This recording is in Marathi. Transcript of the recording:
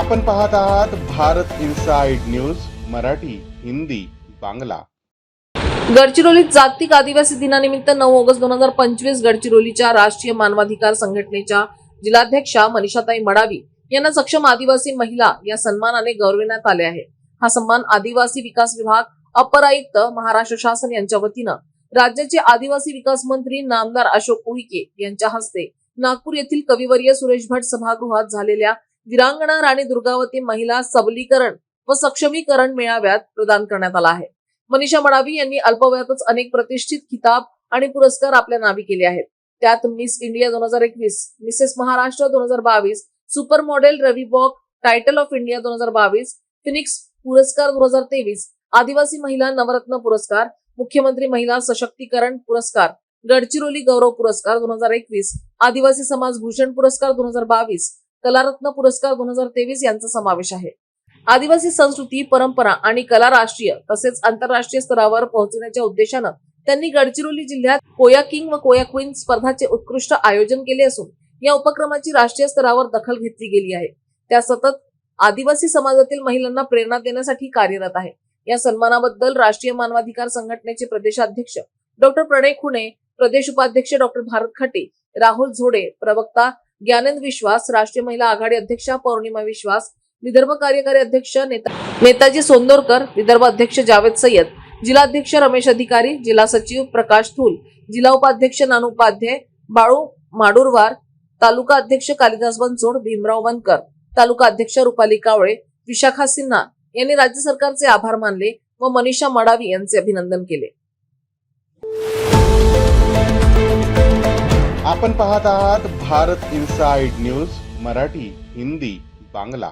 आपण पाहत आहात भारत इन्साइड न्यूज मराठी हिंदी बांगला. गडचिरोलीत जागतिक आदिवासी दिनानिमित्त नऊ ऑगस्ट दोन हजार पंचवीस गडचिरोलीच्या राष्ट्रीय मानवाधिकार संघटनेच्या जिल्हाध्यक्षा मनीषाताई मडावी यांना सक्षम आदिवासी महिला या सन्मानाने गौरविण्यात आले आहे. हा सन्मान आदिवासी विकास विभाग अपर आयुक्त महाराष्ट्र शासन यांच्या वतीनं राज्याचे आदिवासी विकास मंत्री नामदार अशोक उईके यांच्या हस्ते नागपूर येथील कविवर्य सुरेश भट सभागृहात झालेल्या वीरांगणा राणी दुर्गावती महिला सबलीकरण व सक्षमीकरण मेळाव्यात प्रदान करण्यात आला आहे. मनीषा मडावी यांनी अल्पवयातच अनेक प्रतिष्ठित खिताब आणि पुरस्कार आपल्या नावी केले आहेत. त्यात मिस इंडिया दोन हजार एकवीस मिसेस महाराष्ट्र दोन हजार बावीस सुपर मॉडेल रवी बॉक टायटल ऑफ इंडिया दोन हजार बावीस फिनिक्स पुरस्कार दोन हजार तेवीस आदिवासी महिला नवरत्न पुरस्कार मुख्यमंत्री महिला सशक्तीकरण पुरस्कार गडचिरोली गौरव पुरस्कार दोन हजार एकवीस आदिवासी समाज भूषण पुरस्कार दोन हजार बावीस कलारत्न पुरस्कार दोन हजार तेवीस यांचा समावेश आहे. आदिवासी संस्कृती परंपरा आणि कला राष्ट्रीय तसेच आंतरराष्ट्रीय स्तरावर पोहोचण्याच्या उद्देशानं त्यांनी गडचिरोली जिल्ह्यात कोया किंग व कोया क्वीन स्पर्धाचे उत्कृष्ट आयोजन केले असून या उपक्रमाची राष्ट्रीय स्तरावर दखल घेतली गेली आहे. त्या सतत आदिवासी समाजातील महिलांना प्रेरणा देण्यासाठी कार्यरत आहे. या सन्मानाबद्दल राष्ट्रीय मानवाधिकार संघटनेचे प्रदेशाध्यक्ष डॉक्टर प्रणय खुणे प्रदेश उपाध्यक्ष डॉक्टर भारत खटे राहुल झोडे प्रवक्ता ज्ञानेंद्र विश्वास राष्ट्रीय महिला आघाडी अध्यक्षा पौर्णिमा विश्वास विदर्भ कार्यकारी अध्यक्ष नेता नेताजी सोंदोरकर विदर्भ अध्यक्ष जावेद सय्यद जिल्हाध्यक्ष रमेश अधिकारी जिल्हा सचिव प्रकाश थूल जिल्हा उपाध्यक्ष नानू उपाध्याय बाळू माडुरवार तालुका अध्यक्ष कालिदास बनसोड भीमराव बनकर तालुका अध्यक्ष रुपाली कावळे विशाखा सिन्हा यांनी राज्य सरकारचे आभार मानले व मनीषा मडावी यांचे अभिनंदन केले. आपण पाहत आहात भारत इन्साइड न्यूज मराठी हिंदी बांगला.